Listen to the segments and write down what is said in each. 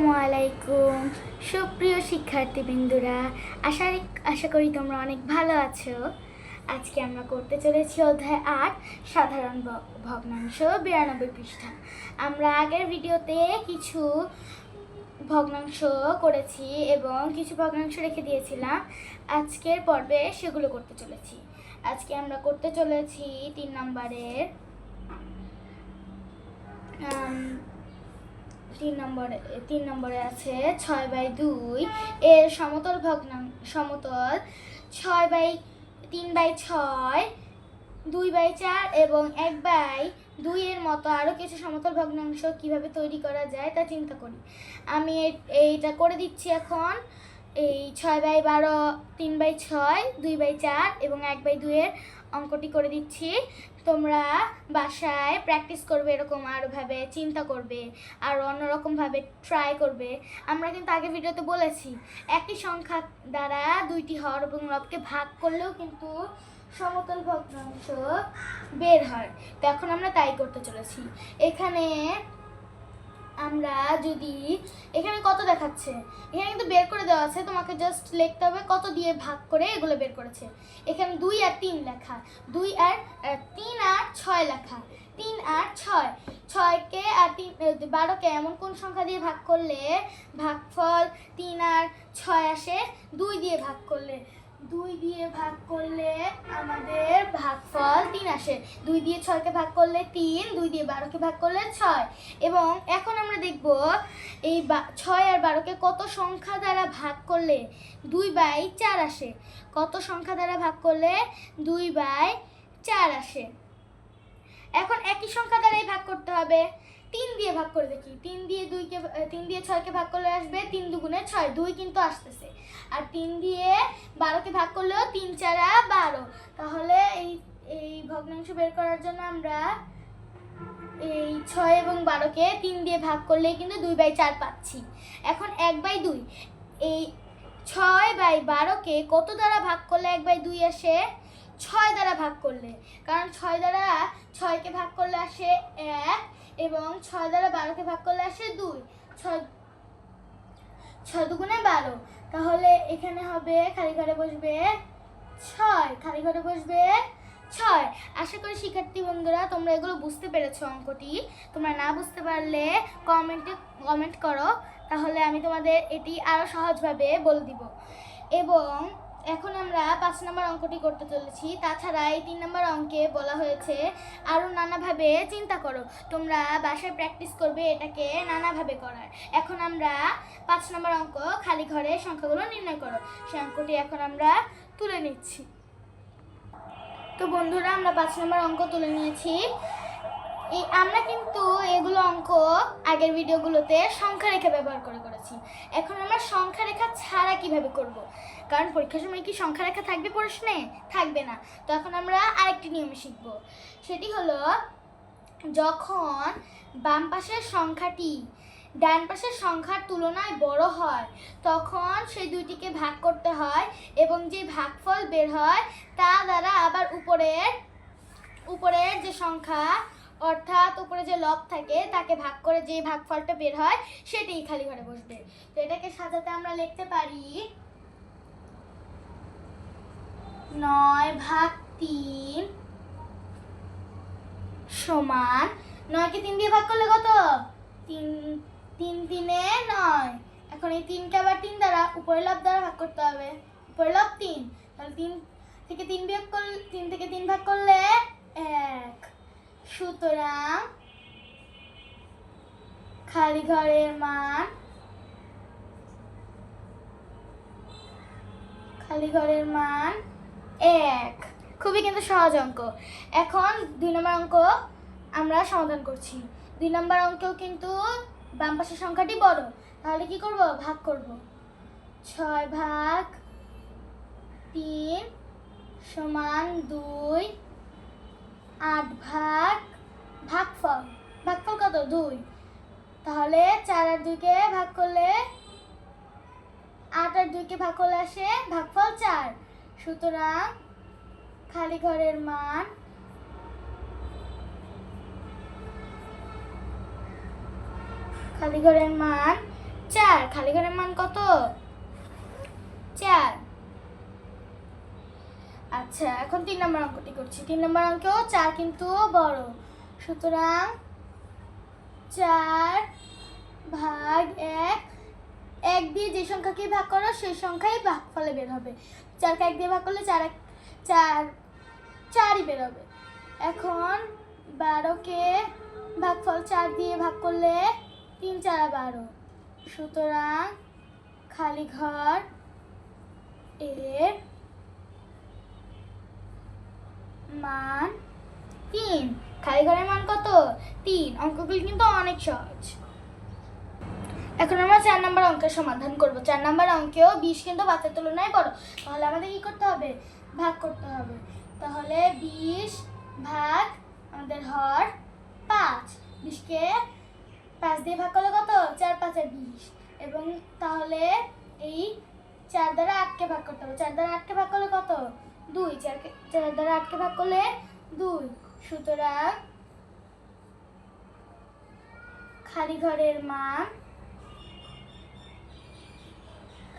আসসালামু আলাইকুম। সুপ্রিয় শিক্ষার্থীবৃন্দুরা, আশা আশা করি তোমরা অনেক ভালো আছো। আজকে আমরা করতে চলেছি অধ্যায় আট, সাধারণ ভগ্নাংশ বিরানব্বই পৃষ্ঠা। আমরা আগের ভিডিওতে কিছু ভগ্নাংশ করেছি এবং কিছু ভগ্নাংশ রেখে দিয়েছিলাম। আজকের পর্বে সেগুলো করতে চলেছি। আজকে আমরা করতে চলেছি তিন নম্বরের আম, তিন নম্বরে তিন নম্বরে আছে ছয় বাই দুই। এর সমতল ভগ্নাং, সমতল ছয় বাই তিন বাই ছয়, দুই বাই চার এবং এক বাই দুইয়ের মতো আরও কিছু সমতল ভগ্নাংশ কীভাবে তৈরি করা যায় তা চিন্তা করি। আমি এইটা করে দিচ্ছি এখন। এই ছয় বাই বারো, তিন বাই ছয়, দুই বাই চার এবং এক বাই দুইয়ের অঙ্কটি করে দিচ্ছি। তোমরা বাসায় প্র্যাকটিস করবে এরকম আরোভাবে চিন্তা করবে, আর অন্যরকমভাবে ট্রাই করবে। আমরা কিন্তু আগে ভিডিওতে বলেছি, একই সংখ্যা দ্বারা দুইটি হর এবং লবকে ভাগ করলেও কিন্তু সমতল ভগ্নাংশ বের হয়। তো এখন আমরা তাই করতে চলেছি। এখানে আমরা যদি এখানে কত দেখাচ্ছে? এখানে কিন্তু বের করে দেওয়া আছে, তোমাকে জাস্ট লিখতে হবে কত দিয়ে ভাগ করে এগুলো বের করেছে। এখানে দুই আর তিন লেখা। দুই আর তিন আর ছয় লেখা। তিন আর ছয়। ছয়কে আর তিন বারোকে এমন কোন সংখ্যা দিয়ে ভাগ করলে? ভাগফল তিন আর ছয় আসে দুই দিয়ে ভাগ করলে। দুই দিয়ে ভাগ করলে আমাদের ভাগফল তিন আসে। দুই দিয়ে ছয়কে ভাগ করলে তিন, দুই দিয়ে বারোকে ভাগ করলে ছয়। এবং এখন আমরা দেখব এই ছয় আর বারোকে কত সংখ্যা দ্বারা ভাগ করলে দুই বাই চার আসে। কত সংখ্যা দ্বারা ভাগ করলে দুই বাই চার আসে। এখন একই সংখ্যা দ্বারাই ভাগ করতে হবে। তিন দিয়ে ভাগ করে দেখি। তিন দিয়ে দুইকে তিন দিয়ে ছয়কে ভাগ করলে আসবে তিন দুগুণে ছয়, দুই কিন্তু আসতেছে। আর তিন দিয়ে বারোকে ভাগ করলেও তিন চারা বারো। তাহলে এই এই ভগ্নাংশ বের করার জন্য আমরা এই ছয় এবং বারোকে তিন দিয়ে ভাগ করলে কিন্তু দুই বাই চার পাচ্ছি। এখন এক বাই দুই। এই ছয় বাই বারোকে কত দ্বারা ভাগ করলে এক বাই দুই আসে? ছয় দ্বারা ভাগ করলে। কারণ ছয় দ্বারা ছয়কে ভাগ করলে আসে এক এবং ছয় দ্বারা বারোকে ভাগ করলে আসে দুই। ছয় দুগুণে বারো। তাহলে এখানে হবে খালি ঘরে বসবে ছয়। খালি ঘরে বসবে ছয়। আশা করি শিক্ষার্থী বন্ধুরা, তোমরা এগুলো বুঝতে পেরেছ অঙ্কটি। তোমরা না বুঝতে পারলে কমেন্টে কমেন্ট করো। তাহলে আমি তোমাদের এটি আরও সহজভাবে বলে দিব। এবং এখন আমরা পাঁচ নম্বর অঙ্কটি করতে চলেছি। তাছাড়া এই তিন নম্বর অঙ্কে বলা হয়েছে আরও নানাভাবে চিন্তা করো। তোমরা বাসায় প্র্যাকটিস করবে এটাকে নানাভাবে করার। এখন আমরা পাঁচ নম্বর অঙ্ক, খালি ঘরে সংখ্যাগুলো নির্ণয় করো। সেই অঙ্কটি এখন আমরা তুলে নিচ্ছি। তো বন্ধুরা, আমরা পাঁচ নম্বর অঙ্ক তুলে নিয়েছি। এই আমরা কিন্তু অঙ্ক আগের ভিডিওগুলোতে সংখ্যা রেখা ব্যবহার করে করেছি। এখন আমরা সংখ্যা রেখা ছাড়া কীভাবে করব? কারণ পরীক্ষার সময় কি সংখ্যা রেখা থাকবে প্রশ্নে? থাকবে না। তো এখন আমরা আরেকটি নিয়ম শিখব। সেটি হলো, যখন বাম পাশের সংখ্যাটি ডান পাশের সংখ্যার তুলনায় বড় হয়, তখন সেই দুইটিকে ভাগ করতে হয় এবং যে ভাগফল বের হয়, তা দ্বারা আবার উপরের উপরের যে সংখ্যা অর্থাৎ উপরে যে লব থাকে, তাকে ভাগ করে যে ভাগফলটা বের হয়, সেটাই খালি ঘরে বসবে। তো এটাকে সাজাতে আমরা লিখতে পারি নয় ভাগ তিন সমান নয়কে তিন দিয়ে ভাগ করলে কত? তিন তিন তিনে নয়। এখন এই তিনকে আবার তিন দ্বারা উপরের লাভ দ্বারা ভাগ করতে হবে। উপরের লাভ তিন। তাহলে তিন থেকে তিন বিয়োগ করলে তিন থেকে তিন ভাগ করলে এক। সুতরাং খালি ঘরের মান, খালি ঘরের মান এক। খুবই কিন্তু সহজ অঙ্ক। এখন দুই নম্বর অঙ্ক আমরা সমাধান করছি। দুই নম্বর অঙ্কেও কিন্তু বাম পাশের সংখ্যাটি বড়। তাহলে কি করব? ভাগ করব। ছয় ভাগ তিন সমান দুই আট ভাগ, ভাগফল। ভাগফল কত? দুই। তাহলে চার আর দুইকে ভাগ করলে আট আর দুইকে ভাগ করলে আসে ভাগফল চার। সুতরাং খালি ঘরের মান খালি ঘরের মান চার। খালি ঘরের মান কত? চার। আচ্ছা এখন তিন নম্বর অঙ্কটি করছি। তিন নম্বর অঙ্কেও চার, কিন্তু বড়। সুতরাং চার ভাগ এক এক দিয়ে যে সংখ্যাকে ভাগ করো, সেই সংখ্যাই ভাগফলে বের হবে। চারকে এক দিয়ে ভাগ করলে চার এক, চার, চারই বের হবে। এখন বারোকে ভাগ ভাগফল চার দিয়ে ভাগ করলে তিন, চার বারো। সুতরাং খালি ঘর এর মান তিন। খালি ঘরের মান কত? তিন। অঙ্কগুলি কিন্তু অনেক সহজ। এখন আমরা চার নাম্বার অঙ্কের সমাধান করব। চার নাম্বার অঙ্কেও বিশ কিন্তু বাচ্চার তুলনায় বড়। তাহলে আমাদের কি করতে হবে? ভাগ করতে হবে। তাহলে বিশ ভাগ আমাদের হর পাঁচ। বিশকে পাঁচ দিয়ে ভাগ করলে কত? চার পাঁচে বিশ। এবং তাহলে এই চার দ্বারা আটকে ভাগ করতে হবে। চার দ্বারা আটকে ভাগ করলে কত? দুই চারকে চার দ্বারা আটকে ভাগ করলে দুই। সুতরাং খালি ঘরের মান,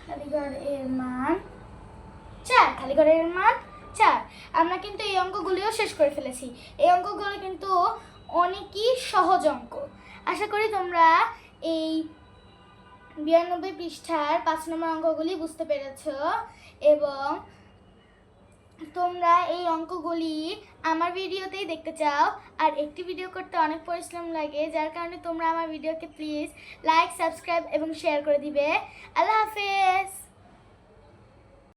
খালি ঘরের মান চার, খালি ঘরের মান চার। আমরা কিন্তু এই অঙ্কগুলিও শেষ করে ফেলেছি। এই অঙ্কগুলো কিন্তু অনেকই সহজ অঙ্ক। আশা করি তোমরা এই বিরানব্বই পৃষ্ঠার পাঁচ নম্বর অঙ্কগুলি বুঝতে পেরেছ এবং তোমরা এই অঙ্কগুলি আমার ভিডিওতেই দেখতে চাও। আর একটি ভিডিও করতে অনেক পরিশ্রম লাগে, যার কারণে তোমরা আমার ভিডিওকে প্লিজ লাইক সাবস্ক্রাইব এবং শেয়ার করে দিবে। আল্লাহ হাফেজ!